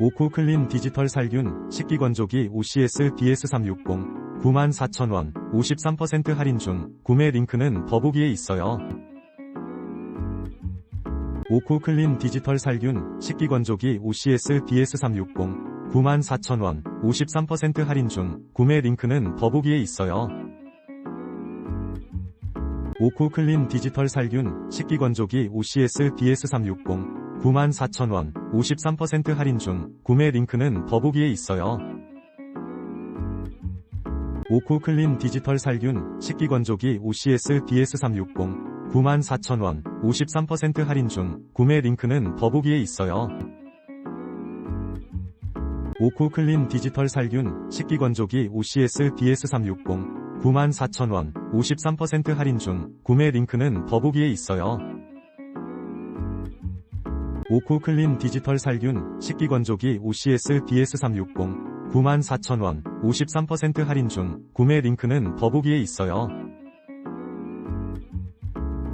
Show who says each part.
Speaker 1: 오코 클린 디지털 살균 식기 건조기 OCS DS360 94,000원 53% 할인 중 구매 링크는 더보기에 있어요. 오코 클린 디지털 살균 식기 건조기 OCS DS360 94,000원 53% 할인 중 구매 링크는 더보기에 있어요. 오코 클린 디지털 살균 식기 건조기 OCS DS360 94,000원 53% 할인 중 구매 링크는 더보기에 있어요. 오코 클린 디지털 살균 식기건조기 OCS DS360 94,000원 53% 할인 중 구매 링크는 더보기에 있어요. 오코 클린 디지털 살균 식기건조기 OCS DS360 94,000원 53% 할인 중 구매 링크는 더보기에 있어요. 오코 클린 디지털 살균 식기건조기 OCS DS360 94,000원 53% 할인 중 구매 링크는 더보기에 있어요.